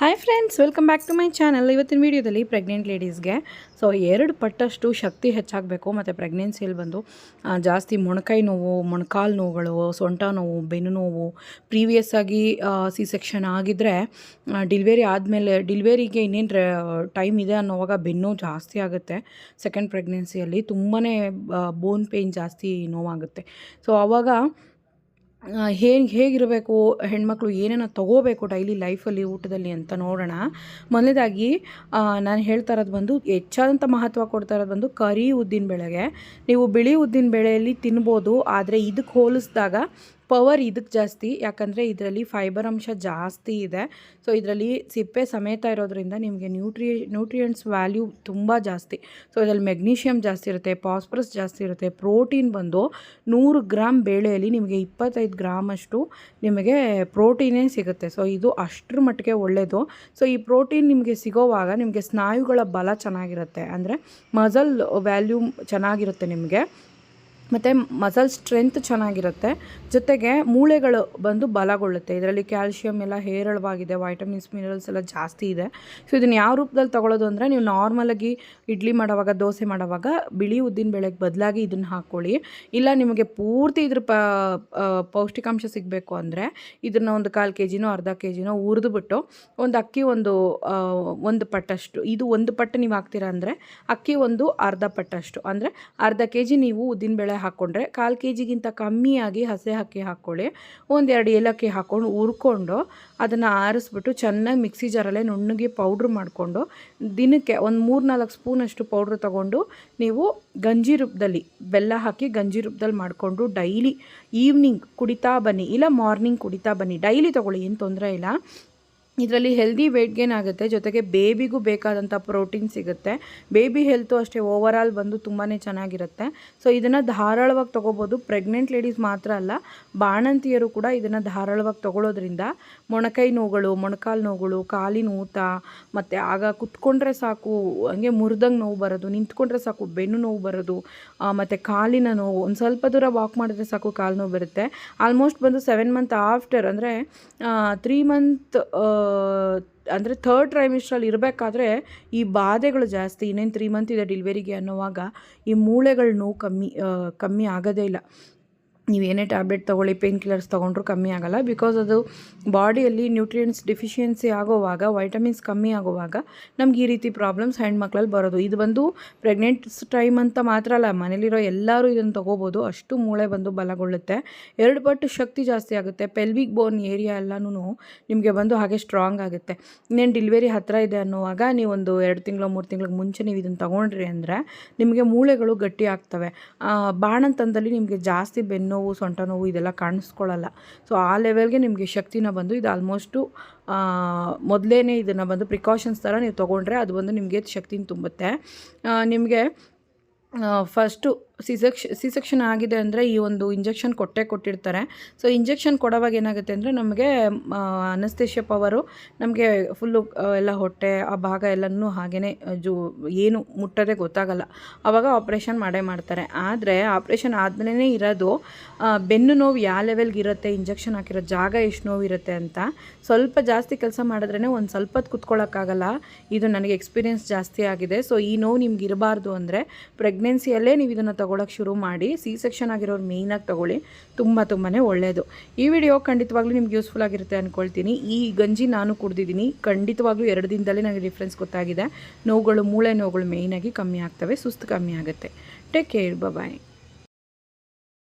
Hi friends welcome back to my channel ಇವತ್ತಿನ ವೀಡಿಯೋದಲ್ಲಿ pregnant ಲೇಡೀಸ್ಗೆ so ಎರಡು ಪಟ್ಟಷ್ಟು ಶಕ್ತಿ ಹೆಚ್ಚಾಗಬೇಕು ಮತ್ತು ಪ್ರೆಗ್ನೆನ್ಸಿಯಲ್ಲಿ ಬಂದು ಜಾಸ್ತಿ ಮೊಣಕೈ ನೋವು, ಮೊಣಕಾಲು ನೋವುಗಳು, ಸೊಂಟ ನೋವು, ಬೆನ್ನು ನೋವು ಪ್ರೀವಿಯಸ್ ಆಗಿ ಸಿ ಸೆಕ್ಷನ್ ಆಗಿದ್ದರೆ ಡಿಲಿವರಿ ಆದಮೇಲೆ ಡಿಲಿವರಿಗೆ ಇನ್ನೇನು ಟೈಮ್ ಇದೆ ಅನ್ನೋವಾಗ ಬೆನ್ನು ಜಾಸ್ತಿ ಆಗುತ್ತೆ. ಸೆಕೆಂಡ್ ಪ್ರೆಗ್ನೆನ್ಸಿಯಲ್ಲಿ ತುಂಬಾ ಬೋನ್ ಪೇಯ್ನ್ ಜಾಸ್ತಿ ನೋವಾಗುತ್ತೆ. ಸೊ ಆವಾಗ ಹೇಗೆ ಹೇಗಿರಬೇಕು ಹೆಣ್ಮಕ್ಳು ಏನೇನೋ ತಗೋಬೇಕು ಡೈಲಿ ಲೈಫಲ್ಲಿ ಊಟದಲ್ಲಿ ಅಂತ ನೋಡೋಣ. ಮೊದಲನೇದಾಗಿ ನಾನು ಹೇಳ್ತಾ ಇರೋದು ಬಂದು ಹೆಚ್ಚಾದಂಥ ಮಹತ್ವ ಕೊಡ್ತಾ ಇರೋದು ಬಂದು ಕರಿ ಉದ್ದಿನ ಬೆಳೆಗೆ. ನೀವು ಬಿಳಿ ಉದ್ದಿನ ಬೆಳೆಯಲ್ಲಿ ತಿನ್ಬೋದು, ಆದರೆ ಇದಕ್ಕೆ ಹೋಲಿಸಿದಾಗ ಪವರ್ ಇದಕ್ಕೆ ಜಾಸ್ತಿ, ಯಾಕಂದರೆ ಇದರಲ್ಲಿ ಫೈಬರ್ ಅಂಶ ಜಾಸ್ತಿ ಇದೆ. ಸೊ ಇದರಲ್ಲಿ ಸಿಪ್ಪೆ ಸಮೇತ ಇರೋದ್ರಿಂದ ನಿಮಗೆ ನ್ಯೂಟ್ರಿ ನ್ಯೂಟ್ರಿಯೆಂಟ್ಸ್ ವ್ಯಾಲ್ಯೂ ತುಂಬ ಜಾಸ್ತಿ. ಸೊ ಇದರಲ್ಲಿ ಮೆಗ್ನೀಷಿಯಮ್ ಜಾಸ್ತಿ ಇರುತ್ತೆ ಪಾಸ್ಪರಸ್ ಜಾಸ್ತಿ ಇರುತ್ತೆ ಪ್ರೋಟೀನ್ ಬಂದು ನೂರು ಗ್ರಾಮ್ ಬೇಳೆಯಲ್ಲಿ ನಿಮಗೆ ಇಪ್ಪತ್ತೈದು ಗ್ರಾಮಷ್ಟು ನಿಮಗೆ ಪ್ರೋಟೀನೇ ಸಿಗುತ್ತೆ. ಸೊ ಇದು ಅಷ್ಟರ ಮಟ್ಟಿಗೆ ಒಳ್ಳೆಯದು ಸೊ ಈ ಪ್ರೋಟೀನ್ ನಿಮಗೆ ಸಿಗೋವಾಗ ನಿಮಗೆ ಸ್ನಾಯುಗಳ ಬಲ ಚೆನ್ನಾಗಿರುತ್ತೆ. ಅಂದರೆ ಮಸಲ್ ವ್ಯಾಲ್ಯೂ ಚೆನ್ನಾಗಿರುತ್ತೆ ನಿಮಗೆ. ಮತ್ತು ಮಸಲ್ ಸ್ಟ್ರೆಂತ್ ಚೆನ್ನಾಗಿರುತ್ತೆ. ಜೊತೆಗೆ ಮೂಳೆಗಳು ಬಂದು ಬಲಗೊಳ್ಳುತ್ತೆ. ಇದರಲ್ಲಿ ಕ್ಯಾಲ್ಶಿಯಮ್ ಎಲ್ಲ ಹೇರಳವಾಗಿದೆ ವೈಟಮಿನ್ಸ್ ಮಿನರಲ್ಸ್ ಎಲ್ಲ ಜಾಸ್ತಿ ಇದೆ. ಸೊ ಇದನ್ನು ಯಾವ ರೂಪದಲ್ಲಿ ತೊಗೊಳೋದು ಅಂದರೆ ನೀವು ನಾರ್ಮಲಾಗಿ ಇಡ್ಲಿ ಮಾಡೋವಾಗ, ದೋಸೆ ಮಾಡೋವಾಗ ಬಿಳಿ ಉದ್ದಿನ ಬೇಳೆಗೆ ಬದಲಾಗಿ ಇದನ್ನು ಹಾಕ್ಕೊಳ್ಳಿ ಇಲ್ಲ ನಿಮಗೆ ಪೂರ್ತಿ ಇದ್ರ ಪೌಷ್ಟಿಕಾಂಶ ಸಿಗಬೇಕು ಅಂದರೆ ಇದನ್ನು ಒಂದು ಕಾಲು ಕೆ ಜಿನೋ ಅರ್ಧ ಕೆ ಜಿನೋ ಹುರಿದುಬಿಟ್ಟು ಒಂದು ಅಕ್ಕಿ ಒಂದು ಒಂದು ಪಟ್ಟಷ್ಟು, ಇದು ಒಂದು ಪಟ್ಟು ನೀವು ಹಾಕ್ತೀರಾ ಅಂದರೆ ಅಕ್ಕಿ ಒಂದು ಅರ್ಧ ಪಟ್ಟಷ್ಟು. ಅಂದರೆ ಅರ್ಧ ಕೆ ಜಿ ನೀವು ಉದ್ದಿನ ಉದ್ದಿನಬೇಳೆ ಹಾಕ್ಕೊಂಡ್ರೆ ಕಾಲು ಕೆ ಜಿಗಿಂತ ಕಮ್ಮಿಯಾಗಿ ಹಸೆ ಅಕ್ಕಿ ಹಾಕ್ಕೊಳ್ಳಿ ಒಂದೆರಡು ಏಲಕ್ಕಿ ಹಾಕ್ಕೊಂಡು ಹುರ್ಕೊಂಡು ಅದನ್ನು ಆರಿಸ್ಬಿಟ್ಟು ಚೆನ್ನಾಗಿ ಮಿಕ್ಸಿ ಜಾರಲ್ಲೇ ನುಣ್ಣಗೆ ಪೌಡ್ರ್ ಮಾಡಿಕೊಂಡು ದಿನಕ್ಕೆ ಒಂದು ಮೂರು ನಾಲ್ಕು ಸ್ಪೂನಷ್ಟು ಪೌಡ್ರ್ ತೊಗೊಂಡು ನೀವು ಗಂಜಿ ರೂಪದಲ್ಲಿ ಬೆಲ್ಲ ಹಾಕಿ ಗಂಜಿ ರೂಪದಲ್ಲಿ ಮಾಡಿಕೊಂಡು ಡೈಲಿ ಈವ್ನಿಂಗ್ ಕುಡಿತಾ ಬನ್ನಿ, ಇಲ್ಲ ಮಾರ್ನಿಂಗ್ ಕುಡಿತಾ ಬನ್ನಿ, ಡೈಲಿ ತೊಗೊಳ್ಳಿ, ಏನು ತೊಂದರೆ ಇಲ್ಲ. ಇದರಲ್ಲಿ ಹೆಲ್ದಿ ವೆಯ್ಟ್ ಗೇನ್ ಆಗುತ್ತೆ. ಜೊತೆಗೆ ಬೇಬಿಗೂ ಬೇಕಾದಂಥ ಪ್ರೋಟೀನ್ ಸಿಗುತ್ತೆ. ಬೇಬಿ ಹೆಲ್ತು ಅಷ್ಟೇ ಓವರ್ ಆಲ್ ಬಂದು ತುಂಬಾ ಚೆನ್ನಾಗಿರುತ್ತೆ. ಸೊ ಇದನ್ನು ಧಾರಾಳವಾಗಿ ತೊಗೋಬೋದು. ಪ್ರೆಗ್ನೆಂಟ್ ಲೇಡೀಸ್ ಮಾತ್ರ ಅಲ್ಲ, ಬಾಣಂತಿಯರು ಕೂಡ ಇದನ್ನು ಧಾರಾಳವಾಗಿ ತೊಗೊಳೋದ್ರಿಂದ ಮೊಣಕೈ ನೋವುಗಳು, ಮೊಣಕಾಲು ನೋವುಗಳು, ಕಾಲಿನ ಊತ, ಮತ್ತು ಆಗ ಕುತ್ಕೊಂಡ್ರೆ ಸಾಕು, ಹಂಗೆ ಮುರಿದಂಗೆ ನೋವು ಬರೋದು, ನಿಂತ್ಕೊಂಡ್ರೆ ಸಾಕು, ಬೆನ್ನು ನೋವು ಬರೋದು ಮತ್ತು ಕಾಲಿನ ನೋವು, ಒಂದು ಸ್ವಲ್ಪ ದೂರ ವಾಕ್ ಮಾಡಿದ್ರೆ ಸಾಕು ಕಾಲು ನೋವು ಬರುತ್ತೆ. ಆಲ್ಮೋಸ್ಟ್ ಬಂದು ಸೆವೆನ್ ಮಂತ್ ಆಫ್ಟರ್ ಅಂದರೆ ತ್ರೀ ಮಂತ್ ಅಂದರೆ ಥರ್ಡ್ ಟ್ರೈಮಿಸ್ಟ್ರಲ್ಲಿ ಇರಬೇಕಾದ್ರೆ ಈ ಬಾಧೆಗಳು ಜಾಸ್ತಿ, ಇನ್ನೇನು ತ್ರೀ ಮಂತ್ ಇದೆ ಡಿಲಿವರಿಗೆ ಅನ್ನೋವಾಗ ಈ ಮೂಳೆಗಳ ನೋವು ಕಮ್ಮಿ ಕಮ್ಮಿ ಆಗೋದೇ ಇಲ್ಲ. ನೀವೇನೇ ಟ್ಯಾಬ್ಲೆಟ್ ತೊಗೊಳ್ಳಿ ಪೇನ್ ಕಿಲ್ಲರ್ಸ್ ತೊಗೊಂಡ್ರೂ ಕಮ್ಮಿ ಆಗೋಲ್ಲ. ಬಿಕಾಸ್ ಅದು ಬಾಡಿಯಲ್ಲಿ ನ್ಯೂಟ್ರಿಯೆಂಟ್ಸ್ ಡಿಫಿಷಿಯನ್ಸಿ ಆಗೋವಾಗ ವೈಟಮಿನ್ಸ್ ಕಮ್ಮಿ ಆಗುವಾಗ ನಮ್ಗೆ ಈ ರೀತಿ ಪ್ರಾಬ್ಲಮ್ಸ್ ಹೆಣ್ಮಕ್ಳಲ್ಲಿ ಬರೋದು. ಇದು ಬಂದು ಪ್ರೆಗ್ನೆಂಟ್ಸ್ ಟೈಮ್ ಅಂತ ಮಾತ್ರ ಅಲ್ಲ, ಮನೇಲಿರೋ ಎಲ್ಲರೂ ಇದನ್ನು ತೊಗೋಬೋದು. ಅಷ್ಟು ಮೂಳೆ ಬಂದು ಬಲಗೊಳ್ಳುತ್ತೆ. ಎರಡು ಪಟ್ಟು ಶಕ್ತಿ ಜಾಸ್ತಿ ಆಗುತ್ತೆ. ಪೆಲ್ವಿಕ್ ಬೋನ್ ಏರಿಯಾ ಎಲ್ಲನೂ ನಿಮಗೆ ಬಂದು ಹಾಗೆ ಸ್ಟ್ರಾಂಗ್ ಆಗುತ್ತೆ. ಇನ್ನೇನು ಡಿಲಿವರಿ ಹತ್ತಿರ ಇದೆ ಅನ್ನುವಾಗ ನೀವೊಂದು ಎರಡು ತಿಂಗಳು, ಮೂರು ತಿಂಗಳಿಗೆ ಮುಂಚೆ ನೀವು ಇದನ್ನು ತೊಗೊಂಡ್ರಿ ಅಂದರೆ ನಿಮಗೆ ಮೂಳೆಗಳು ಗಟ್ಟಿ ಆಗ್ತವೆ. ಬಾಣಂತಂದಲ್ಲಿ ನಿಮಗೆ ಜಾಸ್ತಿ ಬೆನ್ನೋವು ಸೊಂಟ ನೋವು ಇದೆಲ್ಲ ಕಾಣಿಸ್ಕೊಳ್ಳಲ್ಲ. ಸೊ ಆ ಲೆವೆಲ್ಗೆ ನಿಮಗೆ ಶಕ್ತಿನ ಬಂದು ಇದು ಆಲ್ಮೋಸ್ಟು ಮೊದಲೇ ಇದನ್ನು ಬಂದು ಪ್ರಿಕಾಷನ್ಸ್ ಥರ ನೀವು ತೊಗೊಂಡ್ರೆ ಅದು ಬಂದು ನಿಮಗೆ ಶಕ್ತಿನ ತುಂಬುತ್ತೆ. ನಿಮಗೆ ಫಸ್ಟು ಸಿ ಸಿಸೆಕ್ಷನ್ ಸೆಕ್ಷನ್ ಆಗಿದೆ ಅಂದರೆ ಈ ಒಂದು ಇಂಜೆಕ್ಷನ್ ಕೊಟ್ಟೇ ಕೊಟ್ಟಿರ್ತಾರೆ. ಸೊ ಇಂಜೆಕ್ಷನ್ ಕೊಡೋವಾಗ ಏನಾಗುತ್ತೆ ಅಂದರೆ ನಮಗೆ ಅನಸ್ತೇಶ ಪವರು ನಮಗೆ ಫುಲ್ಲು ಎಲ್ಲ ಹೊಟ್ಟೆ, ಆ ಭಾಗ ಎಲ್ಲನೂ ಹಾಗೇ ಜೂ, ಏನು ಮುಟ್ಟೋದೇ ಗೊತ್ತಾಗಲ್ಲ. ಆವಾಗ ಆಪ್ರೇಷನ್ ಮಾಡೇ ಮಾಡ್ತಾರೆ. ಆದರೆ ಆಪ್ರೇಷನ್ ಆದಮೇಲೆ ಇರೋದು ಬೆನ್ನು ನೋವು ಯಾವ ಲೆವೆಲ್ಗೆ ಇರುತ್ತೆ ಇಂಜೆಕ್ಷನ್ ಹಾಕಿರೋ ಜಾಗ ಎಷ್ಟು ನೋವು ಇರುತ್ತೆ ಅಂತ. ಸ್ವಲ್ಪ ಜಾಸ್ತಿ ಕೆಲಸ ಮಾಡಿದ್ರೇ ಒಂದು ಸ್ವಲ್ಪ ಕುತ್ಕೊಳ್ಳೋಕ್ಕಾಗಲ್ಲ ಇದು ನನಗೆ ಎಕ್ಸ್ಪೀರಿಯೆನ್ಸ್ ಜಾಸ್ತಿ ಆಗಿದೆ. ಸೊ ಈ ನೋವು ನಿಮ್ಗೆ ಇರಬಾರ್ದು ಅಂದರೆ ಪ್ರೆಗ್ನೆನ್ಸಿಯಲ್ಲೇ ನೀವು ಇದನ್ನು ತೊಗೊಳಕ್ಕೆ ಶುರು ಮಾಡಿ ಸಿ ಸೆಕ್ಷನ್ ಆಗಿರೋರು ಮೇಯ್ನಾಗಿ ತೊಗೊಳ್ಳಿ. ತುಂಬ ತುಂಬಾ ಒಳ್ಳೆಯದು ಈ ವಿಡಿಯೋ ಖಂಡಿತವಾಗ್ಲೂ ನಿಮ್ಗೆ ಯೂಸ್ಫುಲ್ ಆಗಿರುತ್ತೆ ಅಂದ್ಕೊಳ್ತೀನಿ ಈ ಗಂಜಿ ನಾನು ಕುಡ್ದಿದ್ದೀನಿ. ಖಂಡಿತವಾಗ್ಲೂ ಎರಡು ದಿನದಲ್ಲೇ ನನಗೆ ಡಿಫ್ರೆನ್ಸ್ ಗೊತ್ತಾಗಿದೆ. ನೋವುಗಳು, ಮೂಳೆ ನೋವುಗಳು ಮೇಯ್ನಾಗಿ ಕಮ್ಮಿ ಆಗ್ತವೆ, ಸುಸ್ತು ಕಮ್ಮಿ ಆಗುತ್ತೆ. Take care bye